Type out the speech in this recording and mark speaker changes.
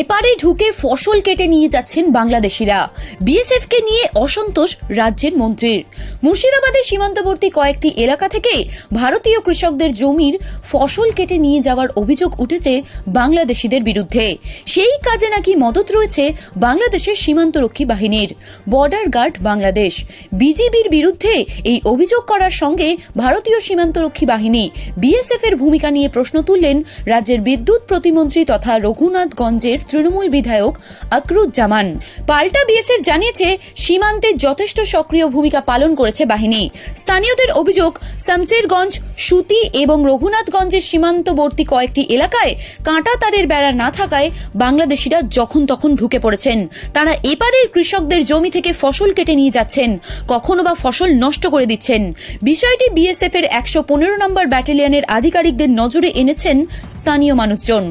Speaker 1: এপারে ঢুকে ফসল কেটে নিয়ে যাচ্ছেন বাংলাদেশিরা। বিএসএফকে নিয়ে অসন্তোষ রাজ্যের মন্ত্রীর। মুর্শিদাবাদের সীমান্তবর্তী কয়েকটি এলাকা থেকে ভারতীয় কৃষকদের জমির ফসল কেটে নিয়ে যাওয়ার অভিযোগ উঠেছে বাংলাদেশিদের বিরুদ্ধে। সেই কাজে নাকি মদত রয়েছে বাংলাদেশের সীমান্তরক্ষী বাহিনীর। বর্ডার গার্ড বাংলাদেশ বিজিবির বিরুদ্ধে এই অভিযোগ করার সঙ্গে ভারতীয় সীমান্তরক্ষী বাহিনী বিএসএফ এর ভূমিকা নিয়ে প্রশ্ন তুললেন রাজ্যের বিদ্যুৎ প্রতিমন্ত্রী তথা রঘুনাথগঞ্জের তৃণমূল বিধায়ক আকরুজ্জামান। পাল্টা বিএসএফ জানিয়েছে, সীমান্তে যথেষ্ট সক্রিয় ভূমিকা পালন করেছে বাহিনী। স্থানীয়দের অভিযোগ, শামসেরগঞ্জ, সুতি এবং রঘুনাথগঞ্জের সীমান্তবর্তী কয়েকটি এলাকায় কাঁটা তারের বেড়া না থাকায় বাংলাদেশিরা যখন তখন ঢুকে পড়েছেন। তারা এপারের কৃষকদের জমি থেকে ফসল কেটে নিয়ে যাচ্ছেন, কখনো বা ফসল নষ্ট করে দিচ্ছেন। বিষয়টি বিএসএফ এর একশো পনেরো নম্বর ব্যাটালিয়নের আধিকারিকদের নজরে এনেছেন স্থানীয় মানুষজন।